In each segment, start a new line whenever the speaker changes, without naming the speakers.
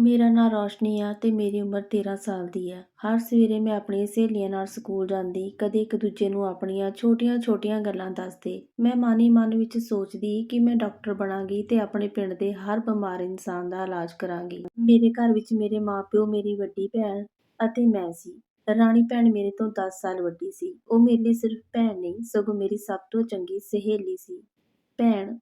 ਮੇਰਾ ਨਾਂ ਰੌਸ਼ਨੀ ਆ ਤੇ ਮੇਰੀ ਉਮਰ 13 ਸਾਲ ਦੀ ਆ। ਹਰ ਸਵੇਰੇ ਮੈਂ ਆਪਣੀਆਂ ਸਹੇਲੀਆਂ ਨਾਲ ਸਕੂਲ ਜਾਂਦੀ, ਕਦੇ ਇੱਕ ਦੂਜੇ ਨੂੰ ਆਪਣੀਆਂ ਛੋਟੀਆਂ-ਛੋਟੀਆਂ ਗੱਲਾਂ ਦੱਸਦੇ। ਮੈਂ ਮਨ ਹੀ ਮਨ ਵਿੱਚ ਸੋਚਦੀ ਕਿ ਮੈਂ ਡਾਕਟਰ ਬਣਾਂਗੀ ਤੇ ਆਪਣੇ ਪਿੰਡ ਦੇ ਹਰ ਬਿਮਾਰ ਇਨਸਾਨ ਦਾ ਇਲਾਜ ਕਰਾਂਗੀ। ਮੇਰੇ ਘਰ ਵਿੱਚ ਮੇਰੇ ਮਾਪਿਓ, ਮੇਰੀ ਵੱਡੀ ਭੈਣ ਅਤੇ ਮੈਂ ਸੀ। ਰਾਣੀ ਭੈਣ ਮੇਰੇ ਤੋਂ 10 ਸਾਲ ਵੱਡੀ ਸੀ। ਉਹ ਮੇਰੇ ਲਈ ਸਿਰਫ ਭੈਣ ਨਹੀਂ, ਸਗੋਂ ਮੇਰੀ ਸਭ ਤੋਂ ਚੰਗੀ ਸਹੇਲੀ ਸੀ। ਭੈਣ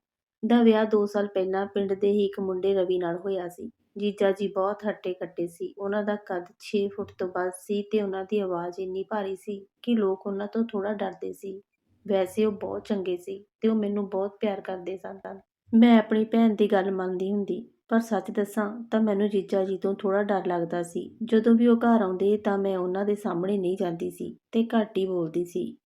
ਦਾ ਵਿਆਹ 2 ਸਾਲ ਪਹਿਲਾਂ ਪਿੰਡ ਦੇ ਹੀ ਇੱਕ ਮੁੰਡੇ ਰਵੀ ਨਾਲ ਹੋਇਆ ਸੀ। ਜੀਜਾ ਜੀ ਬਹੁਤ ਹੱਟੇ ਕੱਟੇ ਸੀ। ਉਹਨਾਂ ਦਾ ਕੱਦ 6 ਫੁੱਟ ਤੋਂ ਵੱਧ ਸੀ ਤੇ ਉਹਨਾਂ ਦੀ ਆਵਾਜ਼ ਇੰਨੀ ਭਾਰੀ ਸੀ ਕਿ ਲੋਕ ਉਹਨਾਂ ਤੋਂ ਥੋੜਾ ਡਰਦੇ ਸੀ। ਵੈਸੇ ਉਹ ਬਹੁਤ ਚੰਗੇ ਸੀ ਤੇ ਉਹ ਮੈਨੂੰ ਬਹੁਤ ਪਿਆਰ ਕਰਦੇ ਸਨ। ਮੈਂ ਆਪਣੀ ਭੈਣ ਦੀ ਗੱਲ ਮੰਨਦੀ ਹੁੰਦੀ, ਪਰ ਸੱਚ ਦੱਸਾਂ ਤਾਂ ਮੈਨੂੰ ਜੀਜਾ ਜੀ ਤੋਂ ਥੋੜਾ ਡਰ ਲੱਗਦਾ ਸੀ। ਜਦੋਂ ਵੀ ਉਹ ਘਰ ਆਉਂਦੇ ਤਾਂ ਮੈਂ ਉਹਨਾਂ ਦੇ ਸਾਹਮਣੇ ਨਹੀਂ ਜਾਂਦੀ ਸੀ ਤੇ ਘੱਟ ਹੀ ਬੋਲਦੀ ਸੀ।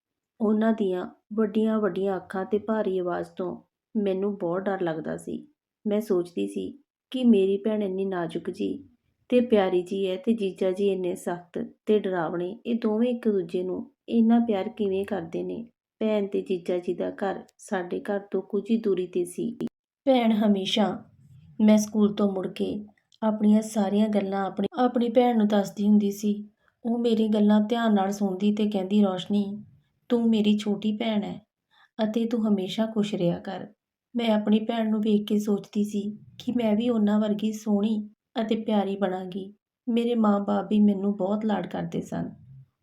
ਉਹਨਾਂ ਦੀਆਂ ਵੱਡੀਆਂ ਵੱਡੀਆਂ ਅੱਖਾਂ ਤੇ ਭਾਰੀ ਆਵਾਜ਼ ਤੋਂ ਮੈਨੂੰ ਬਹੁਤ ਡਰ ਲੱਗਦਾ ਸੀ। ਮੈਂ ਸੋਚਦੀ ਸੀ ਕਿ ਮੇਰੀ ਭੈਣ ਇੰਨੀ ਨਾਜ਼ੁਕ ਜੀ ਤੇ ਪਿਆਰੀ ਜੀ ਹੈ ਤੇ ਜੀਜਾ ਜੀ ਇੰਨੇ ਸਖਤ ਤੇ ਡਰਾਵਣੇ, ਇਹ ਦੋਵੇਂ ਇੱਕ ਦੂਜੇ ਨੂੰ ਇੰਨਾ ਪਿਆਰ ਕਿਵੇਂ ਕਰਦੇ ਨੇ? ਭੈਣ ਤੇ ਜੀਜਾ ਜੀ ਦਾ ਘਰ ਸਾਡੇ ਘਰ ਤੋਂ ਕੁਝ ਹੀ ਦੂਰੀ ਤੇ ਸੀ। ਭੈਣ ਹਮੇਸ਼ਾ ਮੈਂ ਸਕੂਲ ਤੋਂ ਮੁੜ ਕੇ ਆਪਣੀਆਂ ਸਾਰੀਆਂ ਗੱਲਾਂ ਆਪਣੀ ਆਪਣੀ ਭੈਣ ਨੂੰ ਦੱਸਦੀ ਹੁੰਦੀ ਸੀ। ਉਹ ਮੇਰੀ ਗੱਲਾਂ ਧਿਆਨ ਨਾਲ ਸੁਣਦੀ ਤੇ ਕਹਿੰਦੀ, ਰੋਸ਼ਨੀ, ਤੂੰ ਮੇਰੀ ਛੋਟੀ ਭੈਣ ਹੈ ਅਤੇ ਤੂੰ ਹਮੇਸ਼ਾ ਖੁਸ਼ ਰਿਹਾ ਕਰ। ਮੈਂ ਆਪਣੀ ਭੈਣ ਨੂੰ ਵੇਖ ਕੇ ਸੋਚਦੀ ਸੀ ਕਿ ਮੈਂ ਵੀ ਉਹਨਾਂ ਵਰਗੀ ਸੋਹਣੀ ਅਤੇ ਪਿਆਰੀ ਬਣਾਂਗੀ। ਮੇਰੇ ਮਾਂ-ਬਾਪ ਵੀ ਮੈਨੂੰ ਬਹੁਤ ਲਾਡ ਕਰਦੇ ਸਨ।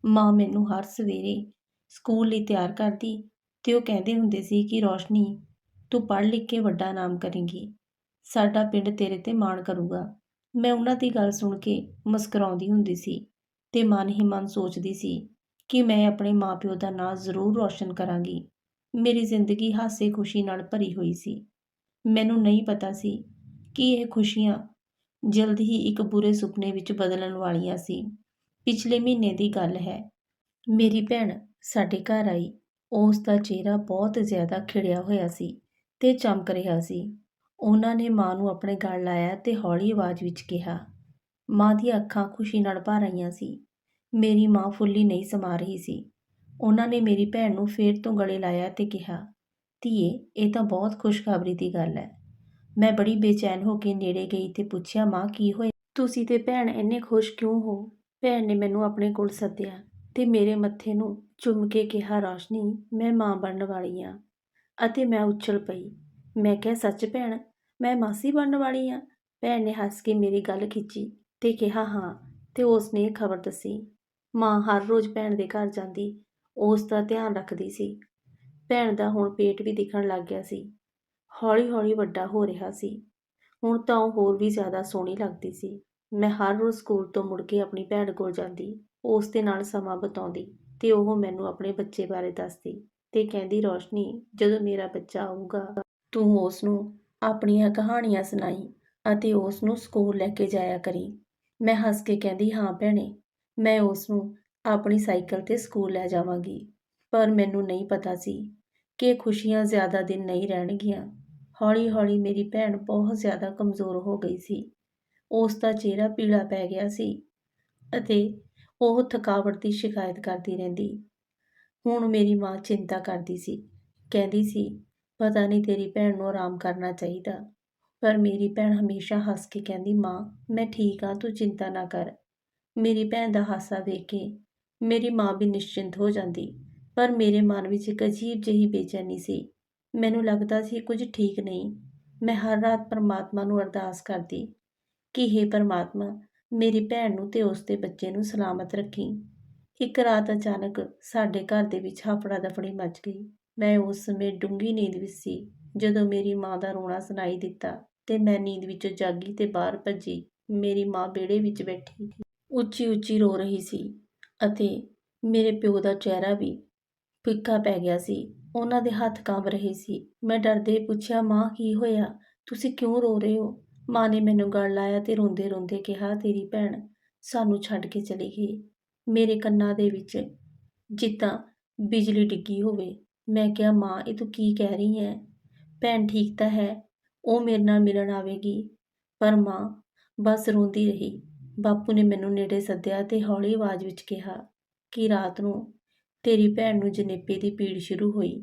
ਮਾਂ ਮੈਨੂੰ ਹਰ ਸਵੇਰੇ ਸਕੂਲ ਲਈ ਤਿਆਰ ਕਰਦੀ ਤੇ ਉਹ ਕਹਿੰਦੇ ਹੁੰਦੇ ਸੀ ਕਿ, ਰੋਸ਼ਨੀ, ਤੂੰ ਪੜ੍ਹ ਲਿਖ ਕੇ ਵੱਡਾ ਨਾਮ ਕਰੇਂਗੀ। ਸਾਡਾ ਪਿੰਡ ਤੇਰੇ ਤੇ ਮਾਣ ਕਰੂਗਾ। ਮੈਂ ਉਹਨਾਂ ਦੀ ਗੱਲ ਸੁਣ ਕੇ ਮੁਸਕਰਾਉਂਦੀ ਹੁੰਦੀ ਸੀ ਤੇ ਮਨ ਹੀ ਮਨ ਸੋਚਦੀ ਸੀ ਕਿ ਮੈਂ ਆਪਣੇ ਮਾਪਿਓ ਦਾ ਨਾਂ ਜ਼ਰੂਰ ਰੌਸ਼ਨ ਕਰਾਂਗੀ। ਮੇਰੀ ਜ਼ਿੰਦਗੀ ਹਾਸੇ ਖੁਸ਼ੀ ਨਾਲ ਭਰੀ ਹੋਈ ਸੀ। ਮੈਨੂੰ ਨਹੀਂ ਪਤਾ ਸੀ ਕਿ ਇਹ ਖੁਸ਼ੀਆਂ ਜਲਦ ਹੀ ਇੱਕ ਬੁਰੇ ਸੁਪਨੇ ਵਿੱਚ ਬਦਲਣ ਵਾਲੀਆਂ ਸੀ। ਪਿਛਲੇ ਮਹੀਨੇ ਦੀ ਗੱਲ ਹੈ। ਮੇਰੀ ਭੈਣ ਸਾਡੇ ਘਰ ਆਈ। ਉਸ ਦਾ ਚਿਹਰਾ ਬਹੁਤ ਜ਼ਿਆਦਾ ਖਿੜਿਆ ਹੋਇਆ ਸੀ ਤੇ ਚਮਕ ਰਿਹਾ ਸੀ। ਉਹਨਾਂ ਨੇ ਮਾਂ ਨੂੰ ਆਪਣੇ ਗਲ ਲਾਇਆ ਤੇ ਹੌਲੀ ਆਵਾਜ਼ ਵਿੱਚ ਕਿਹਾ, ਮਾਂ ਦੀਆਂ ਅੱਖਾਂ ਖੁਸ਼ੀ ਨਾਲ ਭਰ ਆਈਆਂ ਸੀ। ਮੇਰੀ ਮਾਂ ਫੁੱਲੀ ਨਹੀਂ ਸਮਾ ਰਹੀ ਸੀ। ਉਹਨਾਂ ਨੇ ਮੇਰੀ ਭੈਣ ਨੂੰ ਫੇਰ ਤੋਂ ਗਲੇ ਲਾਇਆ ਤੇ ਕਿਹਾ, ਧੀਏ, ਇਹ ਤਾਂ ਬਹੁਤ ਖੁਸ਼ਖਬਰੀ ਦੀ ਗੱਲ ਹੈ। ਮੈਂ ਬੜੀ ਬੇਚੈਨ ਹੋ ਕੇ ਨੇੜੇ ਗਈ ਤੇ ਪੁੱਛਿਆ, ਮਾਂ, ਕੀ ਹੋਇਆ? ਤੁਸੀਂ ਤੇ ਭੈਣ ਇੰਨੇ ਖੁਸ਼ ਕਿਉਂ ਹੋ? ਭੈਣ ਨੇ ਮੈਨੂੰ ਆਪਣੇ ਕੋਲ ਸੱਦਿਆ ਤੇ ਮੇਰੇ ਮੱਥੇ ਨੂੰ ਚੁੰਮ ਕੇ ਕਿਹਾ, ਰੌਸ਼ਨੀ, ਮੈਂ ਮਾਂ ਬਣਨ ਵਾਲੀ ਆ ਅਤੇ ਮੈਂ ਉੱਛਲ ਪਈ। ਮੈਂ ਕਿਹਾ, ਸੱਚ ਭੈਣ, ਮੈਂ ਮਾਸੀ ਬਣਨ ਵਾਲੀ ਆ? ਭੈਣ ਨੇ ਹੱਸ ਕੇ ਮੇਰੀ ਗੱਲ ਖਿੱਚੀ ਤੇ ਕਿਹਾ, ਹਾਂ। ਤੇ ਉਸ ਨੇ ਖਬਰ ਦੱਸੀ। ਮਾਂ ਹਰ ਰੋਜ਼ ਭੈਣ ਦੇ ਘਰ ਜਾਂਦੀ ਉਸ ਦਾ ਧਿਆਨ ਰੱਖਦੀ ਸੀ। ਭੈਣ ਦਾ ਹੁਣ ਪੇਟ ਵੀ ਦਿਖਣ ਲੱਗ ਗਿਆ ਸੀ। ਹੌਲੀ-ਹੌਲੀ ਵੱਡਾ ਹੋ ਰਿਹਾ ਸੀ। ਹੁਣ ਤਾਂ ਉਹ ਹੋਰ ਵੀ ਜ਼ਿਆਦਾ ਸੋਹਣੀ ਲੱਗਦੀ ਸੀ। ਮੈਂ ਹਰ ਰੋਜ਼ ਸਕੂਲ ਤੋਂ ਮੁੜ ਕੇ ਆਪਣੀ ਭੈਣ ਕੋਲ ਜਾਂਦੀ, ਉਸ ਦੇ ਨਾਲ ਸਮਾਂ ਬਿਤਾਉਂਦੀ ਤੇ ਉਹ ਮੈਨੂੰ ਆਪਣੇ ਬੱਚੇ ਬਾਰੇ ਦੱਸਦੀ ਤੇ ਕਹਿੰਦੀ, ਰੋਸ਼ਨੀ, ਜਦੋਂ ਮੇਰਾ ਬੱਚਾ ਆਊਗਾ, ਤੂੰ ਉਸ ਨੂੰ ਆਪਣੀਆਂ ਕਹਾਣੀਆਂ ਸੁਣਾਈ ਅਤੇ ਉਸ ਨੂੰ ਸਕੂਲ ਲੈ ਕੇ ਜਾਇਆ ਕਰੀ। ਮੈਂ ਹੱਸ ਕੇ ਕਹਿੰਦੀ, ਹਾਂ ਭੈਣੇ, ਮੈਂ ਉਸ ਨੂੰ ਆਪਣੀ ਸਾਈਕਲ ਤੇ ਸਕੂਲ ਲੈ ਜਾਵਾਂਗੀ। ਪਰ ਮੈਨੂੰ ਨਹੀਂ ਪਤਾ ਸੀ ਕਿ ਖੁਸ਼ੀਆਂ ਜ਼ਿਆਦਾ ਦਿਨ ਨਹੀਂ ਰਹਿਣਗੀਆਂ। ਹੌਲੀ-ਹੌਲੀ ਮੇਰੀ ਭੈਣ ਬਹੁਤ ਜ਼ਿਆਦਾ ਕਮਜ਼ੋਰ ਹੋ ਗਈ ਸੀ। ਉਸ ਦਾ ਚਿਹਰਾ ਪੀਲਾ ਪੈ ਗਿਆ ਸੀ ਅਤੇ ਉਹ ਥਕਾਵਟ ਦੀ ਸ਼ਿਕਾਇਤ ਕਰਦੀ ਰਹਿੰਦੀ। ਹੁਣ ਮੇਰੀ ਮਾਂ ਚਿੰਤਾ ਕਰਦੀ ਸੀ। ਕਹਿੰਦੀ ਸੀ, ਪਤਾ ਨਹੀਂ ਤੇਰੀ ਭੈਣ ਨੂੰ ਆਰਾਮ ਕਰਨਾ ਚਾਹੀਦਾ। ਪਰ ਮੇਰੀ ਭੈਣ ਹਮੇਸ਼ਾ ਹੱਸ ਕੇ ਕਹਿੰਦੀ, ਮਾਂ, ਮੈਂ ਠੀਕ ਹਾਂ, ਤੂੰ ਚਿੰਤਾ ਨਾ ਕਰ। ਮੇਰੀ ਭੈਣ ਦਾ ਹਾਸਾ ਵੇਖ ਕੇ ਮੇਰੀ ਮਾਂ ਵੀ ਨਿਸ਼ਚਿੰਤ ਹੋ ਜਾਂਦੀ, ਪਰ ਮੇਰੇ ਮਨ ਵਿੱਚ ਇੱਕ ਅਜੀਬ ਜਿਹੀ ਬੇਚੈਨੀ ਸੀ। ਮੈਨੂੰ ਲੱਗਦਾ ਸੀ ਕੁਝ ਠੀਕ ਨਹੀਂ। ਮੈਂ ਹਰ ਰਾਤ ਪਰਮਾਤਮਾ ਨੂੰ ਅਰਦਾਸ ਕਰਦੀ ਕਿ हे ਪਰਮਾਤਮਾ, ਮੇਰੀ ਭੈਣ ਨੂੰ ਤੇ ਉਸ ਦੇ ਬੱਚੇ ਨੂੰ ਸਲਾਮਤ ਰੱਖੀ। ਇੱਕ ਰਾਤ ਅਚਾਨਕ ਸਾਡੇ ਘਰ ਦੇ ਵਿੱਚ ਹਫੜਾ ਦਫੜੀ ਮਚ ਗਈ। ਮੈਂ ਉਸ ਸਮੇਂ ਡੂੰਗੀ ਨੀਂਦ ਵਿੱਚ ਸੀ। ਜਦੋਂ ਮੇਰੀ ਮਾਂ ਦਾ ਰੋਣਾ ਸੁਣਾਈ ਦਿੱਤਾ ਤੇ ਮੈਂ ਨੀਂਦ ਵਿੱਚੋਂ ਜਾਗੀ ਤੇ ਬਾਹਰ ਭੱਜੀ। ਮੇਰੀ ਮਾਂ ਬੇੜੇ ਵਿੱਚ ਬੈਠੀ ਉੱਚੀ ਉੱਚੀ ਰੋ ਰਹੀ ਸੀ। ਅਤੇ ਮੇਰੇ ਪਿਓ ਦਾ ਚਿਹਰਾ ਵੀ ਫਿੱਕਾ ਪੈ ਗਿਆ ਸੀ। ਉਹਨਾਂ ਦੇ ਹੱਥ ਕੰਬ ਰਹੇ ਸੀ। ਮੈਂ ਡਰਦੇ ਪੁੱਛਿਆ, ਮਾਂ, ਕੀ ਹੋਇਆ? ਤੁਸੀਂ ਕਿਉਂ ਰੋ ਰਹੇ ਹੋ? ਮਾਂ ਨੇ ਮੈਨੂੰ ਗਲ ਲਾਇਆ ਤੇ ਰੋਂਦੇ ਰੋਂਦੇ ਕਿਹਾ, ਤੇਰੀ ਭੈਣ ਸਾਨੂੰ ਛੱਡ ਕੇ ਚਲੀ ਗਈ। ਮੇਰੇ ਕੰਨਾਂ ਦੇ ਵਿੱਚ ਜਿੱਦਾਂ ਬਿਜਲੀ ਡਿੱਗੀ ਹੋਵੇ। ਮੈਂ ਕਿਹਾ, ਮਾਂ, ਇਹ ਤੂੰ ਕੀ ਕਹਿ ਰਹੀ ਹੈ ਭੈਣ ਠੀਕ ਤਾਂ ਹੈ, ਉਹ ਮੇਰੇ ਨਾਲ ਮਿਲਣ ਆਵੇਗੀ। ਪਰ ਮਾਂ ਬਸ ਰੋਂਦੀ ਰਹੀ। ਬਾਪੂ ਨੇ ਮੈਨੂੰ ਨੇੜੇ ਸੱਦਿਆ ਤੇ ਹੌਲੀ ਆਵਾਜ਼ ਵਿੱਚ ਕਿਹਾ, ਕਿ ਰਾਤ ਨੂੰ ਤੇਰੀ ਭੈਣ ਨੂੰ ਜਨੇਪੇ ਦੀ ਪੀੜ ਸ਼ੁਰੂ ਹੋਈ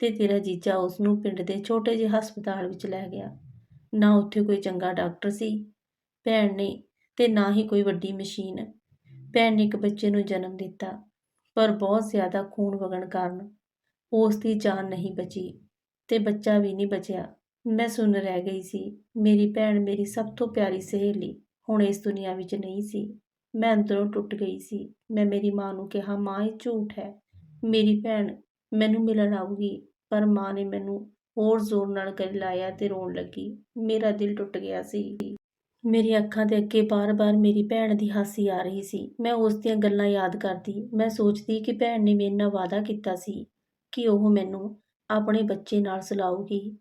ਤੇ ਤੇਰਾ ਜੀਜਾ ਉਸ ਨੂੰ ਪਿੰਡ ਦੇ ਛੋਟੇ ਜਿਹੇ ਹਸਪਤਾਲ ਵਿੱਚ ਲੈ ਗਿਆ। ਨਾ ਉੱਥੇ ਕੋਈ ਚੰਗਾ ਡਾਕਟਰ ਸੀ, ਭੈਣ ਨੇ ਤੇ ਨਾ ਹੀ ਕੋਈ ਵੱਡੀ ਮਸ਼ੀਨ। ਭੈਣ ਨੇ ਇੱਕ ਬੱਚੇ ਨੂੰ ਜਨਮ ਦਿੱਤਾ, ਪਰ ਬਹੁਤ ਜ਼ਿਆਦਾ ਖੂਨ ਵਗਣ ਕਾਰਨ ਉਸ ਦੀ ਜਾਨ ਨਹੀਂ ਬਚੀ ਤੇ ਬੱਚਾ ਵੀ ਨਹੀਂ ਬਚਿਆ। ਮੈਂ ਸੁਣ ਰਹਿ ਗਈ ਸੀ, ਮੇਰੀ ਭੈਣ ਮੇਰੀ ਸਭ ਤੋਂ ਪਿਆਰੀ ਸਹੇਲੀ ਹੁਣ ਇਸ ਦੁਨੀਆ ਵਿੱਚ ਨਹੀਂ ਸੀ। ਮੈਂ ਅੰਦਰੋਂ ਟੁੱਟ ਗਈ ਸੀ। ਮੈਂ ਮੇਰੀ ਮਾਂ ਨੂੰ ਕਿਹਾ, ਮਾਂ, ਇਹ ਝੂਠ ਹੈ। ਮੇਰੀ ਭੈਣ ਮੈਨੂੰ ਮਿਲਣ ਆਊਗੀ, ਪਰ ਮਾਂ ਨੇ ਮੈਨੂੰ ਹੋਰ ਜ਼ੋਰ ਨਾਲ ਗਲੇ ਲਾਇਆ ਤੇ ਰੋਣ ਲੱਗੀ। ਮੇਰਾ ਦਿਲ ਟੁੱਟ ਗਿਆ ਸੀ। ਮੇਰੀ ਅੱਖਾਂ ਦੇ ਅੱਗੇ ਬਾਰ-ਬਾਰ ਮੇਰੀ ਭੈਣ ਦੀ ਹਾਸੀ ਆ ਰਹੀ ਸੀ। ਮੈਂ ਉਸ ਦੀਆਂ ਗੱਲਾਂ ਯਾਦ ਕਰਦੀ। ਮੈਂ ਸੋਚਦੀ ਕਿ ਭੈਣ ਨੇ ਮੇਰੇ ਨਾਲ ਵਾਅਦਾ ਕੀਤਾ ਸੀ ਕਿ ਉਹ ਮੈਨੂੰ ਆਪਣੇ ਬੱਚੇ ਨਾਲ ਸੁਲਾਊਗੀ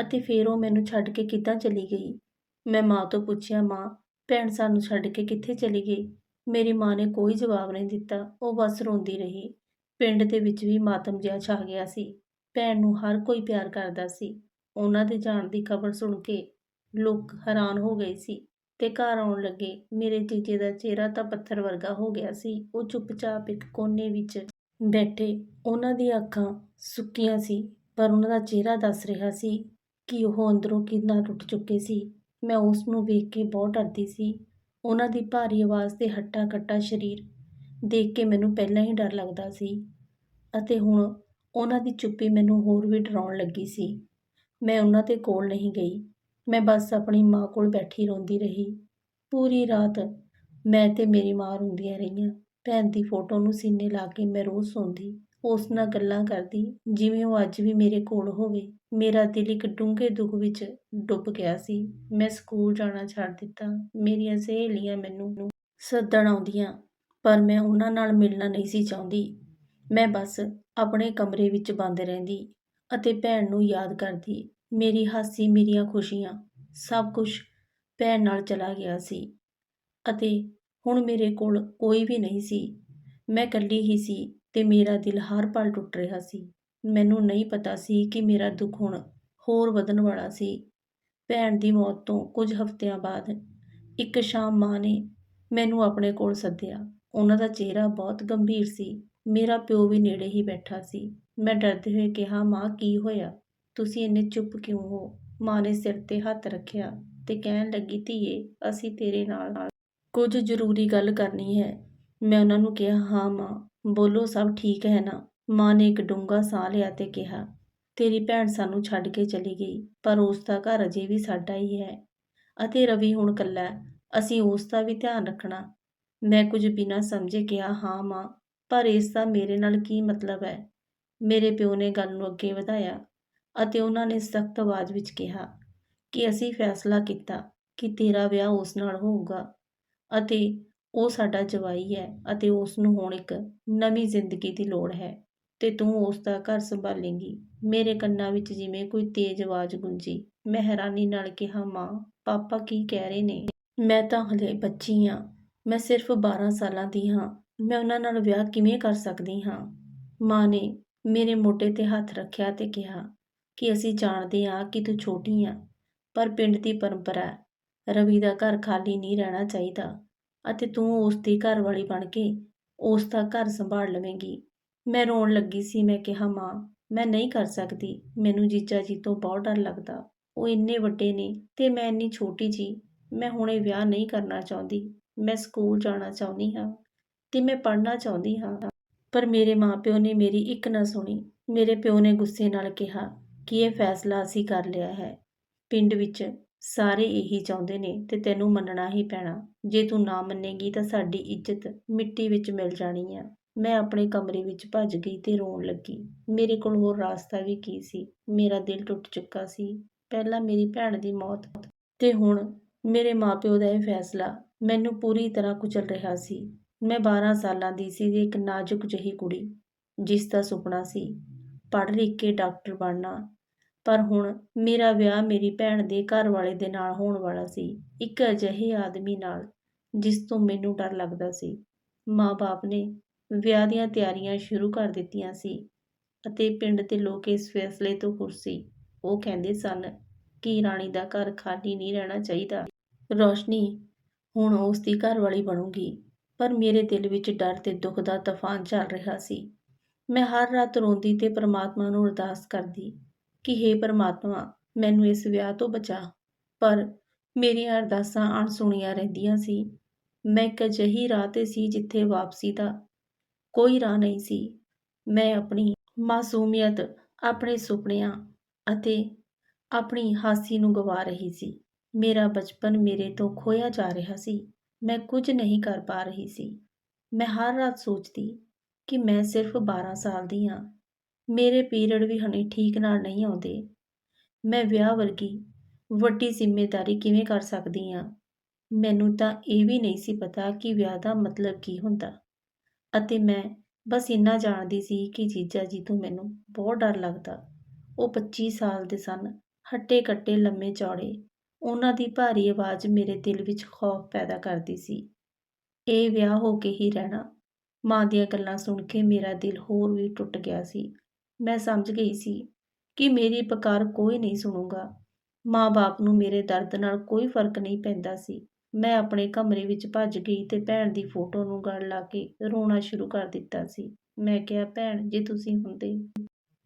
ਅਤੇ ਫਿਰ ਉਹ ਮੈਨੂੰ ਛੱਡ ਕੇ ਕਿੱਦਾਂ ਚਲੀ ਗਈ। ਮੈਂ ਮਾਂ ਤੋਂ ਪੁੱਛਿਆ, ਮਾਂ ਭੈਣ ਸਾਨੂੰ ਛੱਡ ਕੇ ਕਿੱਥੇ ਚਲੀ ਗਈ? ਮੇਰੀ ਮਾਂ ਨੇ ਕੋਈ ਜਵਾਬ ਨਹੀਂ ਦਿੱਤਾ। ਉਹ ਬਸ ਰੋਂਦੀ ਰਹੀ। ਪਿੰਡ ਦੇ ਵਿੱਚ ਵੀ ਮਾਤਮ ਜਿਹਾ ਛਾ ਗਿਆ ਸੀ। ਭੈਣ ਨੂੰ ਹਰ ਕੋਈ ਪਿਆਰ ਕਰਦਾ ਸੀ। ਉਹਨਾਂ ਦੇ ਜਾਣ ਦੀ ਖਬਰ ਸੁਣ ਕੇ ਲੋਕ ਹੈਰਾਨ ਹੋ ਗਏ ਸੀ ਤੇ ਘਰ ਆਉਣ ਲੱਗੇ। ਮੇਰੇ ਜੀਜੇ ਦਾ ਚਿਹਰਾ ਤਾਂ ਪੱਥਰ ਵਰਗਾ ਹੋ ਗਿਆ ਸੀ। ਉਹ ਚੁੱਪਚਾਪ ਇੱਕ ਕੋਨੇ ਵਿੱਚ ਬੈਠੇ। ਉਹਨਾਂ ਦੀਆਂ ਅੱਖਾਂ ਸੁੱਕੀਆਂ ਸੀ, ਪਰ ਉਹਨਾਂ ਦਾ ਚਿਹਰਾ ਦੱਸ ਰਿਹਾ ਸੀ ਕਿ ਉਹ ਅੰਦਰੋਂ ਕਿੰਨਾ ਟੁੱਟ ਚੁੱਕੇ ਸੀ। ਮੈਂ ਉਸ ਨੂੰ ਵੇਖ ਕੇ ਬਹੁਤ ਡਰਦੀ ਸੀ। ਉਹਨਾਂ ਦੀ ਭਾਰੀ ਆਵਾਜ਼ ਤੇ ਹੱਟਾ ਕੱਟਾ ਸਰੀਰ ਦੇਖ ਕੇ ਮੈਨੂੰ ਪਹਿਲਾਂ ਹੀ ਡਰ ਲੱਗਦਾ ਸੀ ਅਤੇ ਹੁਣ ਉਹਨਾਂ ਦੀ ਚੁੱਪੀ ਮੈਨੂੰ ਹੋਰ ਵੀ ਡਰਾਉਣ ਲੱਗੀ ਸੀ। ਮੈਂ ਉਹਨਾਂ ਦੇ ਕੋਲ ਨਹੀਂ ਗਈ। ਮੈਂ ਬਸ ਆਪਣੀ ਮਾਂ ਕੋਲ ਬੈਠੀ ਰੋਂਦੀ ਰਹੀ। ਪੂਰੀ ਰਾਤ ਮੈਂ ਤੇ ਮੇਰੀ ਮਾਂ ਰੋਂਦੀਆਂ ਰਹੀਆਂ। ਭੈਣ ਦੀ ਫੋਟੋ ਨੂੰ ਸੀਨੇ ਲਾ ਕੇ ਮੈਂ ਰੋਜ਼ ਸੌਂਦੀ। ਉਸ ਨਾਲ ਗੱਲਾਂ ਕਰਦੀ, ਜਿਵੇਂ ਉਹ ਅੱਜ ਵੀ ਮੇਰੇ ਕੋਲ ਹੋਵੇ। ਮੇਰਾ ਦਿਲ ਇੱਕ ਡੂੰਘੇ ਦੁੱਖ ਵਿੱਚ ਡੁੱਬ ਗਿਆ ਸੀ। ਮੈਂ ਸਕੂਲ ਜਾਣਾ ਛੱਡ ਦਿੱਤਾ। ਮੇਰੀਆਂ ਸਹੇਲੀਆਂ ਮੈਨੂੰ ਸੱਦਣ ਆਉਂਦੀਆਂ, ਪਰ ਮੈਂ ਉਹਨਾਂ ਨਾਲ ਮਿਲਣਾ ਨਹੀਂ ਸੀ ਚਾਹੁੰਦੀ। ਮੈਂ ਬਸ ਆਪਣੇ ਕਮਰੇ ਵਿੱਚ ਬੰਦ ਰਹਿੰਦੀ ਅਤੇ ਭੈਣ ਨੂੰ ਯਾਦ ਕਰਦੀ। ਮੇਰੀ ਹਾਸੀ, ਮੇਰੀਆਂ ਖੁਸ਼ੀਆਂ ਸਭ ਕੁਝ ਭੈਣ ਨਾਲ ਚਲਾ ਗਿਆ ਸੀ ਅਤੇ ਹੁਣ ਮੇਰੇ ਕੋਲ ਕੋਈ ਵੀ ਨਹੀਂ ਸੀ। ਮੈਂ ਇਕੱਲੀ ਹੀ ਸੀ। ਅਤੇ ਮੇਰਾ ਦਿਲ ਹਰ ਪਲ ਟੁੱਟ ਰਿਹਾ ਸੀ। ਮੈਨੂੰ ਨਹੀਂ ਪਤਾ ਸੀ ਕਿ ਮੇਰਾ ਦੁੱਖ ਹੁਣ ਹੋਰ ਵਧਣ ਵਾਲਾ ਸੀ। ਭੈਣ ਦੀ ਮੌਤ ਤੋਂ ਕੁਝ ਹਫ਼ਤਿਆਂ ਬਾਅਦ ਇੱਕ ਸ਼ਾਮ ਮਾਂ ਨੇ ਮੈਨੂੰ ਆਪਣੇ ਕੋਲ ਸੱਦਿਆ। ਉਹਨਾਂ ਦਾ ਚਿਹਰਾ ਬਹੁਤ ਗੰਭੀਰ ਸੀ। ਮੇਰਾ ਪਿਓ ਵੀ ਨੇੜੇ ਹੀ ਬੈਠਾ ਸੀ। ਮੈਂ ਡਰਦੇ ਹੋਏ ਕਿਹਾ, ਮਾਂ, ਕੀ ਹੋਇਆ? ਤੁਸੀਂ ਇੰਨੇ ਚੁੱਪ ਕਿਉਂ ਹੋ? ਮਾਂ ਨੇ ਸਿਰ ਤੇ ਹੱਥ ਰੱਖਿਆ ਤੇ ਕਹਿਣ ਲੱਗੀ, ਧੀਏ, ਅਸੀਂ ਤੇਰੇ ਨਾਲ ਕੁਝ ਜ਼ਰੂਰੀ ਗੱਲ ਕਰਨੀ ਹੈ। ਮੈਂ ਉਹਨਾਂ ਨੂੰ ਕਿਹਾ, ਹਾਂ, ਮਾਂ ਬੋਲੋ, ਸਭ ਠੀਕ ਹੈ ਨਾ? ਮਾਂ ਨੇ ਇੱਕ ਡੂੰਘਾ ਸਾਹ ਲਿਆ ਤੇ ਕਿਹਾ, ਤੇਰੀ ਭੈਣ ਸਾਨੂੰ ਛੱਡ ਕੇ ਚਲੀ ਗਈ, ਪਰ ਉਸ ਦਾ ਘਰ ਅਜੇ ਵੀ ਸਾਡਾ ਹੀ ਹੈ। ਅਤੇ ਰਵੀ ਹੁਣ ਕੱਲਾ ਅਸੀਂ ਉਸ ਦਾ ਵੀ ਧਿਆਨ ਰੱਖਣਾ। ਮੈਂ ਕੁਝ ਬਿਨਾਂ ਸਮਝੇ ਕਿਹਾ, ਹਾਂ ਮਾਂ, ਪਰ ਇਸ ਦਾ ਮੇਰੇ ਨਾਲ ਕੀ ਮਤਲਬ ਹੈ? ਮੇਰੇ ਪਿਓ ਨੇ ਗੱਲ ਨੂੰ ਅੱਗੇ ਵਧਾਇਆ ਅਤੇ ਉਹਨਾਂ ਨੇ ਸਖਤ ਆਵਾਜ਼ ਵਿੱਚ ਕਿਹਾ ਕਿ ਅਸੀਂ ਫੈਸਲਾ ਕੀਤਾ ਕਿ ਤੇਰਾ ਵਿਆਹ ਉਸ ਨਾਲ ਹੋਊਗਾ ਅਤੇ ਉਹ ਸਾਡਾ ਜਵਾਈ ਹੈ ਅਤੇ ਉਸ ਨੂੰ ਹੁਣ ਇੱਕ ਨਵੀਂ ਜ਼ਿੰਦਗੀ ਦੀ ਲੋੜ ਹੈ ਤੇ ਤੂੰ ਉਸ ਦਾ ਘਰ ਸੰਭਾਲੇਂਗੀ। ਮੇਰੇ ਕੰਨਾਂ ਵਿੱਚ ਜਿਵੇਂ ਕੋਈ ਤੇਜ਼ ਆਵਾਜ਼ ਗੂੰਜੀ, ਮੈਂ ਹੈਰਾਨੀ ਨਾਲ ਕਿਹਾ, ਮਾਂ, ਪਾਪਾ ਕੀ ਕਹਿ ਰਹੇ ਨੇ? ਮੈਂ ਤਾਂ ਹਲੇ ਬੱਚੀ ਹਾਂ ਮੈਂ ਸਿਰਫ 12 ਸਾਲਾਂ ਦੀ ਹਾਂ ਮੈਂ ਉਹਨਾਂ ਨਾਲ ਵਿਆਹ ਕਿਵੇਂ ਕਰ ਸਕਦੀ ਹਾਂ ਮਾਂ ਨੇ ਮੇਰੇ ਮੋਢੇ ਤੇ ਹੱਥ ਰੱਖਿਆ ਤੇ ਕਿਹਾ, ਕਿ ਅਸੀਂ ਜਾਣਦੇ ਹਾਂ ਕਿ ਤੂੰ ਛੋਟੀ ਆ, ਪਰ ਪਿੰਡ ਦੀ ਪਰੰਪਰਾ ਰਵੀ ਦਾ ਘਰ ਖਾਲੀ ਨਹੀਂ ਰਹਿਣਾ ਚਾਹੀਦਾ। ਅਤੇ ਤੂੰ ਉਸ ਦੀ ਘਰ ਬਣ ਕੇ ਉਸ ਦਾ ਘਰ ਸੰਭਾਲ ਲਵੇਂਗੀ। ਮੈਂ ਰੋਣ ਲੱਗੀ ਸੀ, ਮੈਂ ਕਿਹਾ, ਮਾਂ, ਮੈਂ ਨਹੀਂ ਕਰ ਸਕਦੀ। ਮੈਨੂੰ ਜੀਜਾ ਜੀ ਤੋਂ ਬਹੁਤ ਡਰ ਲੱਗਦਾ। ਉਹ ਇੰਨੇ ਵੱਡੇ ਨੇ ਤੇ ਮੈਂ ਇੰਨੀ ਛੋਟੀ ਜੀ। ਮੈਂ ਹੁਣੇ ਵਿਆਹ ਨਹੀਂ ਕਰਨਾ ਚਾਹੁੰਦੀ। ਮੈਂ ਸਕੂਲ ਜਾਣਾ ਚਾਹੁੰਦੀ ਹਾਂ ਤੇ ਮੈਂ ਪੜ੍ਹਨਾ ਚਾਹੁੰਦੀ ਹਾਂ ਪਰ ਮੇਰੇ ਮਾਪਿਓ ਨੇ ਮੇਰੀ ਇੱਕ ਨਾ ਸੁਣੀ। ਮੇਰੇ ਪਿਓ ਨੇ ਗੁੱਸੇ ਨਾਲ ਕਿਹਾ ਕਿ ਇਹ ਫੈਸਲਾ ਅਸੀਂ ਕਰ ਲਿਆ ਹੈ। ਪਿੰਡ ਵਿੱਚ ਸਾਰੇ ਇਹੀ ਚਾਹੁੰਦੇ ਨੇ ਤੇ ਤੈਨੂੰ ਮੰਨਣਾ ਹੀ ਪੈਣਾ। ਜੇ ਤੂੰ ਨਾ ਮੰਨੇਗੀ ਤਾਂ ਸਾਡੀ ਇੱਜ਼ਤ ਮਿੱਟੀ ਵਿੱਚ ਮਿਲ ਜਾਣੀ ਆ। ਮੈਂ ਆਪਣੇ ਕਮਰੇ ਵਿੱਚ ਭੱਜ ਗਈ ਤੇ ਰੋਣ ਲੱਗੀ। ਮੇਰੇ ਕੋਲ ਹੋਰ ਰਾਸਤਾ ਵੀ ਕੀ ਸੀ? ਮੇਰਾ ਦਿਲ ਟੁੱਟ ਚੁੱਕਾ ਸੀ। ਪਹਿਲਾਂ ਮੇਰੀ ਭੈਣ ਦੀ ਮੌਤ ਤੇ ਹੁਣ ਮੇਰੇ ਮਾਪਿਓ ਦਾ ਇਹ ਫੈਸਲਾ ਮੈਨੂੰ ਪੂਰੀ ਤਰ੍ਹਾਂ ਕੁਚਲ ਰਿਹਾ ਸੀ। ਮੈਂ 12 ਸਾਲਾਂ ਦੀ ਸੀ ਤੇ ਇੱਕ ਨਾਜ਼ੁਕ ਜਿਹੀ ਕੁੜੀ, ਜਿਸ ਦਾ ਸੁਪਨਾ ਸੀ ਪੜ੍ਹ ਲਿਖ ਕੇ ਡਾਕਟਰ ਬਣਨਾ। ਪਰ ਹੁਣ ਮੇਰਾ ਵਿਆਹ ਮੇਰੀ ਭੈਣ ਦੇ ਘਰ ਵਾਲੇ ਦੇ ਨਾਲ ਹੋਣ ਵਾਲਾ ਸੀ। ਇੱਕ ਅਜਿਹੇ ਆਦਮੀ ਨਾਲ ਜਿਸ ਤੋਂ ਮੈਨੂੰ ਡਰ ਲੱਗਦਾ ਸੀ। ਮਾਂ-ਬਾਪ ਨੇ ਵਿਆਹ ਦੀਆਂ ਤਿਆਰੀਆਂ ਸ਼ੁਰੂ ਕਰ ਦਿੱਤੀਆਂ ਸੀ ਅਤੇ ਪਿੰਡ ਦੇ ਲੋਕ ਇਸ ਫੈਸਲੇ ਤੋਂ ਖੁਸ਼ ਸੀ। ਉਹ ਕਹਿੰਦੇ ਸਨ ਕਿ ਰਾਣੀ ਦਾ ਘਰ ਖਾਲੀ ਨਹੀਂ ਰਹਿਣਾ ਚਾਹੀਦਾ। ਰੋਸ਼ਨੀ, ਹੁਣ ਉਸ ਦੀ ਘਰਵਾਲੀ ਬਣੂਗੀ, ਪਰ ਮੇਰੇ ਦਿਲ ਵਿੱਚ ਡਰ ਤੇ ਦੁੱਖ ਦਾ ਤੂਫਾਨ ਚੱਲ ਰਿਹਾ ਸੀ। ਮੈਂ ਹਰ ਰਾਤ ਰੋਂਦੀ ਤੇ ਪ੍ਰਮਾਤਮਾ ਨੂੰ ਅਰਦਾਸ ਕਰਦੀ ਕਿ हे ਪਰਮਾਤਮਾ, ਮੈਨੂੰ ਇਸ ਵਿਆਹ ਤੋਂ ਬਚਾ। ਪਰ ਮੇਰੀਆਂ ਅਰਦਾਸਾਂ ਅਣਸੁਣੀਆਂ ਰਹਿੰਦੀਆਂ ਸੀ। ਮੈਂ ਇੱਕ ਅਜਿਹੀ ਰਾਹ ਤੇ ਸੀ ਜਿੱਥੇ ਵਾਪਸੀ ਦਾ ਕੋਈ ਰਾਹ ਨਹੀਂ ਸੀ। ਮੈਂ ਆਪਣੀ ਮਾਸੂਮੀਅਤ, ਆਪਣੇ ਸੁਪਨਿਆਂ ਅਤੇ ਆਪਣੀ ਹਾਸੀ ਨੂੰ ਗਵਾ ਰਹੀ ਸੀ। ਮੇਰਾ ਬਚਪਨ ਮੇਰੇ ਤੋਂ ਖੋਇਆ ਜਾ ਰਿਹਾ ਸੀ। ਮੈਂ ਕੁਝ ਨਹੀਂ ਕਰ ਪਾ ਰਹੀ ਸੀ। ਮੈਂ ਹਰ ਰਾਤ ਸੋਚਦੀ ਕਿ ਮੈਂ ਸਿਰਫ 12 ਸਾਲ ਦੀ ਹਾਂ। ਮੇਰੇ ਪੀਰੀਅਡ ਵੀ ਹਣੇ ਠੀਕ ਨਾਲ ਨਹੀਂ ਆਉਂਦੇ। ਮੈਂ ਵਿਆਹ ਵਰਗੀ ਵੱਡੀ ਜ਼ਿੰਮੇਵਾਰੀ ਕਿਵੇਂ ਕਰ ਸਕਦੀ ਹਾਂ? ਮੈਨੂੰ ਤਾਂ ਇਹ ਵੀ ਨਹੀਂ ਸੀ ਪਤਾ ਕਿ ਵਿਆਹ ਦਾ ਮਤਲਬ ਕੀ ਹੁੰਦਾ। ਅਤੇ ਮੈਂ ਬਸ ਇੰਨਾ ਜਾਣਦੀ ਸੀ ਕਿ ਜੀਜਾ ਜੀ ਤੋਂ ਮੈਨੂੰ ਬਹੁਤ ਡਰ ਲੱਗਦਾ। ਉਹ 25 ਸਾਲ ਦੇ ਸਨ, ਹੱਟੇ ਕੱਟੇ ਲੰਮੇ ਚੌੜੇ। ਉਹਨਾਂ ਦੀ ਭਾਰੀ ਆਵਾਜ਼ ਮੇਰੇ ਦਿਲ ਵਿੱਚ ਖੌਫ ਪੈਦਾ ਕਰਦੀ ਸੀ। ਇਹ ਵਿਆਹ ਹੋ ਕੇ ਹੀ ਰਹਿਣਾ। ਮਾਂ ਦੀਆਂ ਗੱਲਾਂ ਸੁਣ ਕੇ ਮੇਰਾ ਦਿਲ ਹੋਰ ਵੀ ਟੁੱਟ ਗਿਆ ਸੀ। ਮੈਂ ਸਮਝ ਗਈ ਸੀ ਕਿ ਮੇਰੀ ਪੁਕਾਰ ਕੋਈ ਨਹੀਂ ਸੁਣੂਗਾ। ਮਾਂ-ਬਾਪ ਨੂੰ ਮੇਰੇ ਦਰਦ ਨਾਲ ਕੋਈ ਫ਼ਰਕ ਨਹੀਂ ਪੈਂਦਾ ਸੀ। ਮੈਂ ਆਪਣੇ ਕਮਰੇ ਵਿੱਚ ਭੱਜ ਗਈ ਤੇ ਭੈਣ ਦੀ ਫੋਟੋ ਨੂੰ ਗਲ ਲਾ ਕੇ ਰੋਣਾ ਸ਼ੁਰੂ ਕਰ ਦਿੱਤਾ ਸੀ। ਮੈਂ ਕਿਹਾ, ਭੈਣ, ਜੇ ਤੁਸੀਂ ਹੁੰਦੇ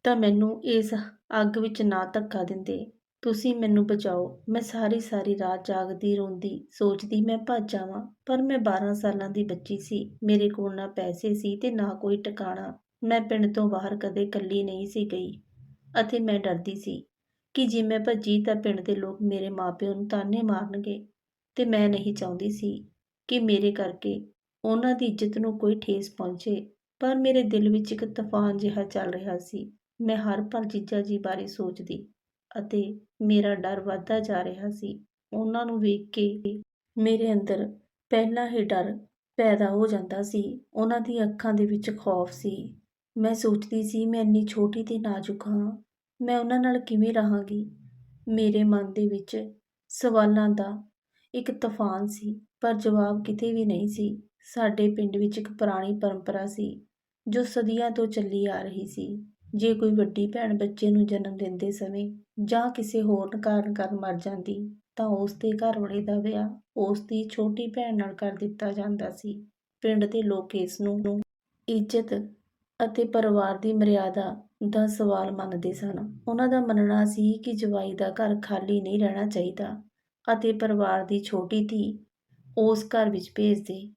ਤਾਂ ਮੈਨੂੰ ਇਸ ਅੱਗ ਵਿੱਚ ਨਾ ਧੱਕਾ ਦਿੰਦੇ। ਤੁਸੀਂ ਮੈਨੂੰ ਬਚਾਓ। ਮੈਂ ਸਾਰੀ ਸਾਰੀ ਰਾਤ ਜਾਗਦੀ ਰੋਂਦੀ, ਸੋਚਦੀ ਮੈਂ ਭੱਜ ਜਾਵਾਂ, ਪਰ ਮੈਂ 12 ਸਾਲਾਂ ਦੀ ਬੱਚੀ ਸੀ। ਮੇਰੇ ਕੋਲ ਨਾ ਪੈਸੇ ਸੀ ਤੇ ਨਾ ਕੋਈ ਟਿਕਾਣਾ। ਮੈਂ ਪਿੰਡ ਤੋਂ ਬਾਹਰ ਕਦੇ ਇਕੱਲੀ ਨਹੀਂ ਸੀ ਗਈ। ਅਤੇ ਮੈਂ ਡਰਦੀ ਸੀ ਕਿ ਜੇ ਮੈਂ ਭੱਜੀ ਤਾਂ ਪਿੰਡ ਦੇ ਲੋਕ ਮੇਰੇ ਮਾਪਿਆਂ ਨੂੰ ਤਾਨੇ ਮਾਰਨਗੇ। ਤੇ ਮੈਂ ਨਹੀਂ ਚਾਹੁੰਦੀ ਸੀ ਕਿ ਮੇਰੇ ਕਰਕੇ ਉਹਨਾਂ ਦੀ ਇੱਜ਼ਤ ਨੂੰ ਕੋਈ ਠੇਸ ਪਹੁੰਚੇ, ਪਰ ਮੇਰੇ ਦਿਲ ਵਿੱਚ ਇੱਕ ਤੂਫਾਨ ਜਿਹਾ ਚੱਲ ਰਿਹਾ ਸੀ। ਮੈਂ ਹਰ ਪਲ ਜੀਜਾ ਜੀ ਬਾਰੇ ਸੋਚਦੀ ਅਤੇ ਮੇਰਾ ਡਰ ਵੱਧਦਾ ਜਾ ਰਿਹਾ ਸੀ। ਉਹਨਾਂ ਨੂੰ ਵੇਖ ਕੇ ਮੇਰੇ ਅੰਦਰ ਪਹਿਲਾਂ ਹੀ ਡਰ ਪੈਦਾ ਹੋ ਜਾਂਦਾ ਸੀ। ਉਹਨਾਂ ਦੀ ਅੱਖਾਂ ਦੇ ਵਿੱਚ ਖੌਫ ਸੀ। ਮੈਂ ਸੋਚਦੀ ਸੀ, ਮੈਂ ਇੰਨੀ ਛੋਟੀ ਤੇ ਨਾਜ਼ੁਕ ਹਾਂ। ਮੈਂ ਉਹਨਾਂ ਨਾਲ ਕਿਵੇਂ ਰਹਾਂਗੀ? ਮੇਰੇ ਮਨ ਦੇ ਵਿੱਚ ਸਵਾਲਾਂ ਦਾ ਇੱਕ ਤੂਫਾਨ ਸੀ, ਪਰ ਜਵਾਬ ਕਿਤੇ ਵੀ ਨਹੀਂ ਸੀ। ਸਾਡੇ ਪਿੰਡ ਵਿੱਚ ਇੱਕ ਪੁਰਾਣੀ ਪਰੰਪਰਾ ਸੀ, ਜੋ ਸਦੀਆਂ ਤੋਂ ਚੱਲੀ ਆ ਰਹੀ ਸੀ। ਜੇ ਕੋਈ ਵੱਡੀ ਭੈਣ ਬੱਚੇ ਨੂੰ ਜਨਮ ਦਿੰਦੇ ਸਮੇਂ ਜਾਂ ਕਿਸੇ ਹੋਰ ਕਾਰਨ ਕਰ ਮਰ ਜਾਂਦੀ, ਤਾਂ ਉਸ ਦੇ ਘਰ ਵਾਲੇ ਦਾ ਵਿਆਹ ਉਸ ਦੀ ਛੋਟੀ ਭੈਣ ਨਾਲ ਕਰ ਦਿੱਤਾ ਜਾਂਦਾ ਸੀ। ਪਿੰਡ ਦੇ ਲੋਕ ਇਸ ਨੂੰ ਇੱਜ਼ਤ ਅਤੇ ਪਰਿਵਾਰ ਦੀ ਮਰਿਆਦਾ ਦਾ ਸਵਾਲ ਮੰਨਦੇ ਸਨ। ਉਹਨਾਂ ਦਾ ਮੰਨਣਾ ਸੀ ਕਿ ਜਵਾਈ ਦਾ ਘਰ ਖਾਲੀ ਨਹੀਂ ਰਹਿਣਾ ਚਾਹੀਦਾ। ਅਤੇ ਪਰਿਵਾਰ ਦੀ ਛੋਟੀ ਧੀ ਉਸ ਘਰ ਵਿੱਚ ਭੇਜਦੇ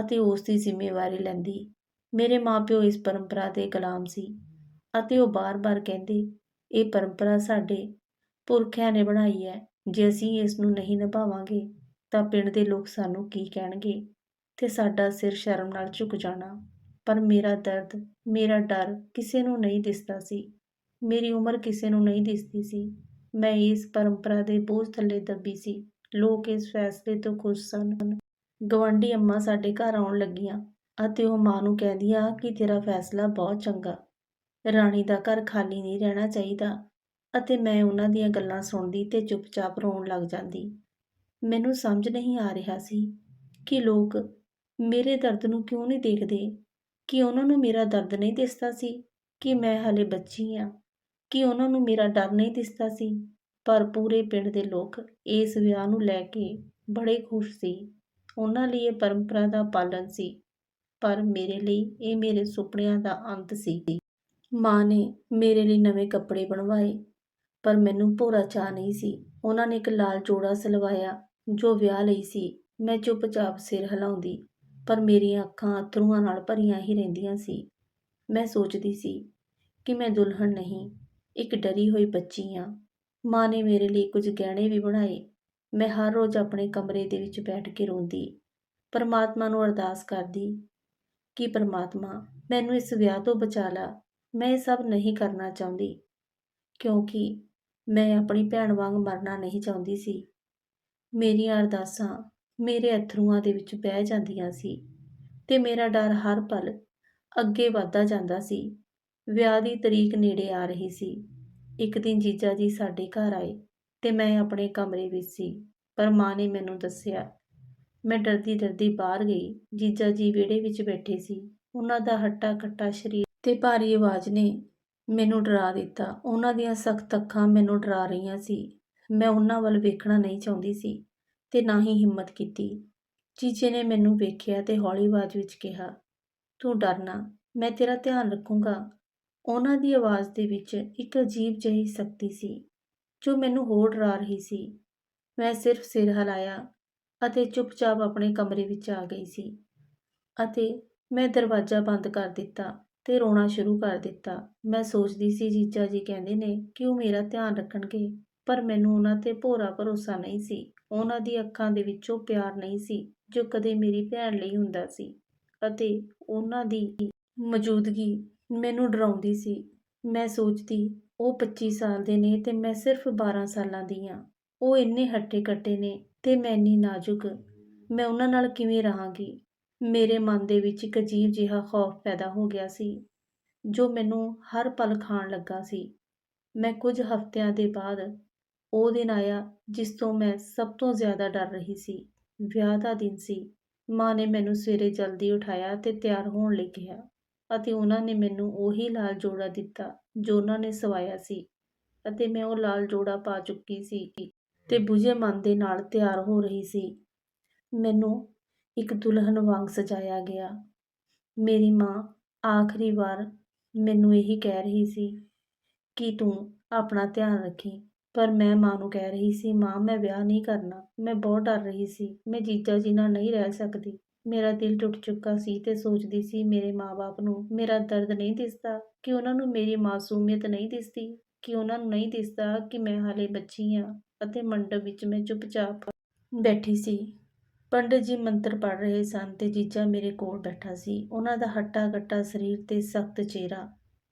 ਅਤੇ ਉਸ ਦੀ ਜ਼ਿੰਮੇਵਾਰੀ ਲੈਂਦੀ। ਮੇਰੇ ਮਾਪਿਓ ਇਸ ਪਰੰਪਰਾ ਦੇ ਗੁਲਾਮ ਸੀ ਅਤੇ ਉਹ ਬਾਰ-ਬਾਰ ਕਹਿੰਦੇ, ਇਹ ਪਰੰਪਰਾ ਸਾਡੇ ਪੁਰਖਿਆਂ ਨੇ ਬਣਾਈ ਹੈ। ਜੇ ਅਸੀਂ ਇਸ ਨੂੰ ਨਹੀਂ ਨਿਭਾਵਾਂਗੇ, ਤਾਂ ਪਿੰਡ ਦੇ ਲੋਕ ਸਾਨੂੰ ਕੀ ਕਹਿਣਗੇ? ਤੇ ਸਾਡਾ ਸਿਰ ਸ਼ਰਮ ਨਾਲ ਝੁਕ ਜਾਣਾ। ਪਰ ਮੇਰਾ ਦਰਦ, ਮੇਰਾ ਡਰ ਕਿਸੇ ਨੂੰ ਨਹੀਂ ਦਿਸਦਾ ਸੀ। ਮੇਰੀ ਉਮਰ ਕਿਸੇ ਨੂੰ ਨਹੀਂ ਦਿਸਦੀ ਸੀ। ਮੈਂ ਇਸ ਪਰੰਪਰਾ ਦੇ ਬੋਝ ਥੱਲੇ ਦੱਬੀ ਸੀ। ਲੋਕ ਇਸ ਫੈਸਲੇ ਤੋਂ ਖੁਸ਼ ਸਨ। ਗਵਾਂਢੀ ਅੰਮਾ ਸਾਡੇ ਘਰ ਆਉਣ ਲੱਗੀਆਂ ਅਤੇ ਉਹ ਮਾਂ ਨੂੰ ਕਹਿੰਦੀਆਂ ਕਿ ਤੇਰਾ ਫੈਸਲਾ? ਬਹੁਤ ਚੰਗਾ। ਰਾਣੀ ਦਾ ਘਰ ਖਾਲੀ ਨਹੀਂ ਰਹਿਣਾ ਚਾਹੀਦਾ ਅਤੇ ਮੈਂ ਉਹਨਾਂ ਦੀਆਂ ਗੱਲਾਂ ਸੁਣਦੀ ਤੇ ਚੁੱਪਚਾਪ ਰੋਣ ਲੱਗ ਜਾਂਦੀ। ਮੈਨੂੰ ਸਮਝ ਨਹੀਂ ਆ ਰਿਹਾ ਸੀ ਕਿ ਲੋਕ ਮੇਰੇ ਦਰਦ ਨੂੰ ਕਿਉਂ ਨਹੀਂ ਦੇਖਦੇ? ਕਿ ਉਹਨਾਂ ਨੂੰ ਮੇਰਾ ਦਰਦ ਨਹੀਂ ਦਿਸਦਾ ਸੀ? ਕਿ ਮੈਂ ਹਲੇ ਬੱਚੀ ਆ? ਕਿ ਉਹਨਾਂ ਨੂੰ ਮੇਰਾ ਡਰ ਨਹੀਂ ਦਿਸਦਾ ਸੀ, ਪਰ ਪੂਰੇ ਪਿੰਡ ਦੇ ਲੋਕ ਇਸ ਵਿਆਹ ਨੂੰ ਲੈ ਕੇ ਬੜੇ ਖੁਸ਼ ਸੀ। ਉਹਨਾਂ ਲਈ ਇਹ ਪਰੰਪਰਾ ਦਾ ਪਾਲਣ ਸੀ, ਪਰ ਮੇਰੇ ਲਈ ਇਹ ਮੇਰੇ ਸੁਪਨਿਆਂ ਦਾ ਅੰਤ ਸੀ। ਮਾਂ ਨੇ ਮੇਰੇ ਲਈ ਨਵੇਂ ਕੱਪੜੇ ਬਣਵਾਏ, ਪਰ ਮੈਨੂੰ ਭੋਰਾ ਚਾਹ ਨਹੀਂ ਸੀ। ਉਹਨਾਂ ਨੇ ਇੱਕ ਲਾਲ ਜੋੜਾ ਸਿਲਵਾਇਆ, ਜੋ ਵਿਆਹ ਲਈ ਸੀ। ਮੈਂ ਚੁੱਪਚਾਪ ਸਿਰ ਹਿਲਾਉਂਦੀ, ਪਰ ਮੇਰੀਆਂ ਅੱਖਾਂ ਅਥਰੂਆਂ ਨਾਲ ਭਰੀਆਂ ਹੀ ਰਹਿੰਦੀਆਂ ਸੀ। ਮੈਂ ਸੋਚਦੀ ਸੀ ਕਿ ਮੈਂ ਦੁਲਹਨ ਨਹੀਂ ਇੱਕ ਡਰੀ ਹੋਈ ਬੱਚੀ ਹਾਂ ਮਾਂ ਨੇ ਮੇਰੇ ਲਈ ਕੁਝ ਗਹਿਣੇ ਵੀ ਬਣਾਏ। ਮੈਂ ਹਰ ਰੋਜ਼ ਆਪਣੇ ਕਮਰੇ ਦੇ ਵਿੱਚ ਬੈਠ ਕੇ ਰੋਂਦੀ। ਪਰਮਾਤਮਾ ਨੂੰ ਅਰਦਾਸ ਕਰਦੀ ਕਿ, ਪਰਮਾਤਮਾ, ਮੈਨੂੰ ਇਸ ਵਿਆਹ ਤੋਂ ਬਚਾ ਲਾ। ਮੈਂ ਇਹ ਸਭ ਨਹੀਂ ਕਰਨਾ ਚਾਹੁੰਦੀ, ਕਿਉਂਕਿ ਮੈਂ ਆਪਣੀ ਭੈਣ ਵਾਂਗ ਮਰਨਾ ਨਹੀਂ ਚਾਹੁੰਦੀ ਸੀ। ਮੇਰੀਆਂ ਅਰਦਾਸਾਂ ਮੇਰੇ ਅਥਰੂਆਂ ਦੇ ਵਿੱਚ ਬਹਿ ਜਾਂਦੀਆਂ ਸੀ ਤੇ ਮੇਰਾ ਡਰ ਹਰ ਪਲ ਅੱਗੇ ਵਧਦਾ ਜਾਂਦਾ ਸੀ। ਵਿਆਹ ਦੀ ਤਰੀਕ ਨੇੜੇ ਆ ਰਹੀ ਸੀ। ਇੱਕ ਦਿਨ ਜੀਜਾ ਜੀ ਸਾਡੇ ਘਰ ਆਏ ਤੇ ਮੈਂ ਆਪਣੇ ਕਮਰੇ ਵਿੱਚ ਸੀ, ਪਰ ਮਾਂ ਨੇ ਮੈਨੂੰ ਦੱਸਿਆ, ਮੈਂ ਡਰਦੀ ਡਰਦੀ ਬਾਹਰ ਗਈ। ਜੀਜਾ ਜੀ ਵਿਹੜੇ ਵਿੱਚ ਬੈਠੇ ਸੀ। ਉਹਨਾਂ ਦਾ ਹੱਟਾ ਕੱਟਾ ਸਰੀਰ ਤੇ ਭਾਰੀ ਆਵਾਜ਼ ਨੇ ਮੈਨੂੰ ਡਰਾ ਦਿੱਤਾ। ਉਹਨਾਂ ਦੀਆਂ ਸਖਤ ਅੱਖਾਂ ਮੈਨੂੰ ਡਰਾ ਰਹੀਆਂ ਸੀ। ਮੈਂ ਉਹਨਾਂ ਵੱਲ ਵੇਖਣਾ ਨਹੀਂ ਚਾਹੁੰਦੀ ਸੀ ਤੇ ਨਾ ਹੀ ਹਿੰਮਤ ਕੀਤੀ। ਚੀਚੇ ਨੇ ਮੈਨੂੰ ਵੇਖਿਆ ਤੇ ਹੌਲੀ ਆਵਾਜ਼ ਵਿੱਚ ਕਿਹਾ, ਤੂੰ ਡਰਨਾ, ਮੈਂ ਤੇਰਾ ਧਿਆਨ ਰੱਖੂੰਗਾ। ਉਹਨਾਂ ਦੀ ਆਵਾਜ਼ ਦੇ ਵਿੱਚ ਇੱਕ ਅਜੀਬ ਜਿਹੀ ਸ਼ਕਤੀ ਸੀ, ਜੋ ਮੈਨੂੰ ਹੋਰ ਡਰਾ ਰਹੀ ਸੀ। ਮੈਂ ਸਿਰਫ ਸਿਰ ਹਿਲਾਇਆ ਅਤੇ ਚੁੱਪਚਾਪ ਆਪਣੇ ਕਮਰੇ ਵਿੱਚ ਆ ਗਈ ਸੀ ਅਤੇ ਮੈਂ ਦਰਵਾਜ਼ਾ ਬੰਦ ਕਰ ਦਿੱਤਾ ਤੇ ਰੋਣਾ ਸ਼ੁਰੂ ਕਰ ਦਿੱਤਾ। ਮੈਂ ਸੋਚਦੀ ਸੀ, ਜੀਜਾ ਜੀ ਕਹਿੰਦੇ ਨੇ ਕਿ ਉਹ ਮੇਰਾ ਧਿਆਨ ਰੱਖਣਗੇ, ਪਰ ਮੈਨੂੰ ਉਹਨਾਂ ਤੇ ਭੋਰਾ ਭਰੋਸਾ ਨਹੀਂ ਸੀ। ਉਹਨਾਂ ਦੀ ਅੱਖਾਂ ਦੇ ਵਿੱਚੋਂ ਪਿਆਰ ਨਹੀਂ ਸੀ, ਜੋ ਕਦੇ ਮੇਰੀ ਭੈਣ ਲਈ ਹੁੰਦਾ ਸੀ ਅਤੇ ਉਹਨਾਂ ਦੀ ਮੌਜੂਦਗੀ ਮੈਨੂੰ ਡਰਾਉਂਦੀ ਸੀ। ਮੈਂ ਸੋਚਦੀ, ਉਹ 25 ਸਾਲ ਦੇ ਨੇ ਤੇ ਮੈਂ ਸਿਰਫ 12 ਸਾਲਾਂ ਦੀ ਹਾਂ ਉਹ ਇੰਨੇ ਹੱਟੇ ਕੱਟੇ ਨੇ ਤੇ ਮੈਂ ਇੰਨੀ ਨਾਜ਼ੁਕ। ਮੈਂ ਉਹਨਾਂ ਨਾਲ ਕਿਵੇਂ ਰਹਾਂਗੀ? ਮੇਰੇ ਮਨ ਦੇ ਵਿੱਚ ਇੱਕ ਅਜੀਬ ਜਿਹਾ ਖੌਫ ਪੈਦਾ ਹੋ ਗਿਆ ਸੀ, ਜੋ ਮੈਨੂੰ ਹਰ ਪਲ ਖਾਣ ਲੱਗਾ ਸੀ। ਮੈਂ ਕੁਝ ਹਫ਼ਤਿਆਂ ਦੇ ਬਾਅਦ ਉਹ ਦਿਨ ਆਇਆ ਜਿਸ ਤੋਂ ਮੈਂ ਸਭ ਤੋਂ ਜ਼ਿਆਦਾ ਡਰ ਰਹੀ ਸੀ। ਵਿਆਹ ਦਾ ਦਿਨ ਸੀ। ਮਾਂ ਨੇ ਮੈਨੂੰ ਸਵੇਰੇ ਜਲਦੀ ਉਠਾਇਆ ਤੇ ਤਿਆਰ ਹੋਣ ਲਈ ਕਿਹਾ। ਅਤੇ ਉਹਨਾਂ ਨੇ ਮੈਨੂੰ ਉਹੀ ਲਾਲ ਜੋੜਾ ਦਿੱਤਾ ਜੋ ਉਹਨਾਂ ਨੇ ਸਵਾਇਆ ਸੀ ਅਤੇ ਮੈਂ ਉਹ ਲਾਲ ਜੋੜਾ ਪਾ ਚੁੱਕੀ ਸੀ ਤੇ ਬੁਝੇ ਮਨ ਦੇ ਨਾਲ ਤਿਆਰ ਹੋ ਰਹੀ ਸੀ। ਮੈਨੂੰ ਇੱਕ ਦੁਲਹਨ ਵਾਂਗ ਸਜਾਇਆ ਗਿਆ। ਮੇਰੀ ਮਾਂ ਆਖਰੀ ਵਾਰ ਮੈਨੂੰ ਇਹੀ ਕਹਿ ਰਹੀ ਸੀ ਕਿ ਤੂੰ ਆਪਣਾ ਧਿਆਨ ਰੱਖੀ, ਪਰ ਮੈਂ ਮਾਂ ਨੂੰ ਕਹਿ ਰਹੀ ਸੀ, ਮਾਂ, ਮੈਂ ਵਿਆਹ ਨਹੀਂ ਕਰਨਾ। ਮੈਂ ਬਹੁਤ ਡਰ ਰਹੀ ਸੀ। ਮੈਂ ਜੀਜਾ ਜੀ ਨਾਲ ਨਹੀਂ ਰਹਿ ਸਕਦੀ। ਮੇਰਾ ਦਿਲ ਟੁੱਟ ਚੁੱਕਾ ਸੀ ਤੇ ਸੋਚਦੀ ਸੀ ਮੇਰੇ ਮਾਪੇ ਨੂੰ, ਮੇਰਾ ਦਰਦ ਨਹੀਂ ਦਿਸਦਾ, ਕਿ ਉਹਨਾਂ ਨੂੰ ਮੇਰੀ ਮਾਸੂਮੀਅਤ ਨਹੀਂ ਦਿਸਦੀ, ਕਿ ਉਹਨਾਂ ਨੂੰ ਨਹੀਂ ਦਿਸਦਾ ਕਿ ਮੈਂ ਹਾਲੇ ਬੱਚੀ ਹਾਂ ਅਤੇ ਮੰਡਪ ਵਿੱਚ ਮੈਂ ਚੁੱਪਚਾਪ ਬੈਠੀ ਸੀ। ਪੰਡਤ ਜੀ ਮੰਤਰ ਪੜ੍ਹ ਰਹੇ ਸਨ ਤੇ ਜੀਜਾ ਮੇਰੇ ਕੋਲ ਬੈਠਾ ਸੀ। ਉਹਨਾਂ ਦਾ ਹੱਟਾ ਗੱਟਾ ਸਰੀਰ ਤੇ ਸਖਤ ਚਿਹਰਾ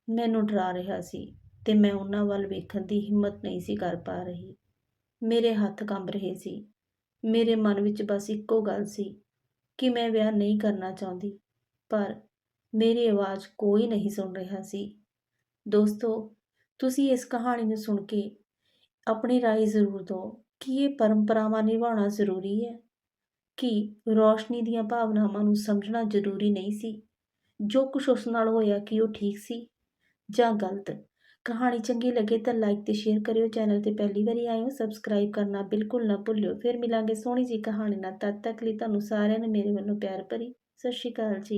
ਮੈਨੂੰ ਡਰਾ ਰਿਹਾ ਸੀ ਤੇ ਮੈਂ ਉਹਨਾਂ ਵੱਲ ਵੇਖਣ ਦੀ ਹਿੰਮਤ ਨਹੀਂ ਸੀ ਕਰ ਪਾ ਰਹੀ। ਮੇਰੇ ਹੱਥ ਕੰਬ ਰਹੇ ਸੀ। ਮੇਰੇ ਮਨ ਵਿੱਚ ਬਸ ਇੱਕੋ ਗੱਲ ਸੀ ਕਿ ਮੈਂ ਵਿਆਹ ਨਹੀਂ ਕਰਨਾ ਚਾਹੁੰਦੀ ਪਰ ਮੇਰੀ ਆਵਾਜ਼ ਕੋਈ ਨਹੀਂ ਸੁਣ ਰਿਹਾ ਸੀ ਦੋਸਤੋ ਤੁਸੀਂ ਇਸ ਕਹਾਣੀ ਨੂੰ ਸੁਣ ਕੇ ਆਪਣੀ رائے ਜ਼ਰੂਰ ਦਿਓ ਕਿ ਇਹ ਪਰੰਪਰਾਵਾਂ ਨਿਭਾਉਣਾ ਜ਼ਰੂਰੀ ਹੈ ਕਿ ਰੋਸ਼ਨੀ ਦੀਆਂ ਭਾਵਨਾਵਾਂ ਨੂੰ ਸਮਝਣਾ ਜ਼ਰੂਰੀ ਨਹੀਂ ਸੀ ਜੋ ਕੁਝ ਉਸ ਨਾਲ ਹੋਇਆ ਕਿ ਉਹ ਠੀਕ ਸੀ ਜਾਂ ਗਲਤ ਕਹਾਣੀ ਚੰਗੀ ਲੱਗੇ ਤਾਂ ਲਾਈਕ ਤੇ ਸ਼ੇਅਰ ਕਰਿਓ ਚੈਨਲ ਤੇ ਪਹਿਲੀ ਵਾਰੀ ਆਏ ਹੋ ਸਬਸਕ੍ਰਾਈਬ ਕਰਨਾ ਬਿਲਕੁਲ ਨਾ ਭੁੱਲਿਓ। ਫਿਰ ਮਿਲਾਂਗੇ ਸੋਹਣੀ ਜੀ ਕਹਾਣੀ ਨਾਲ, ਤਦ ਤੱਕ ਲਈ ਤੁਹਾਨੂੰ ਸਾਰਿਆਂ ਨੂੰ ਮੇਰੇ ਵੱਲੋਂ ਪਿਆਰ ਭਰੀ, ਸਤਿ ਸ਼੍ਰੀ ਅਕਾਲ ਜੀ।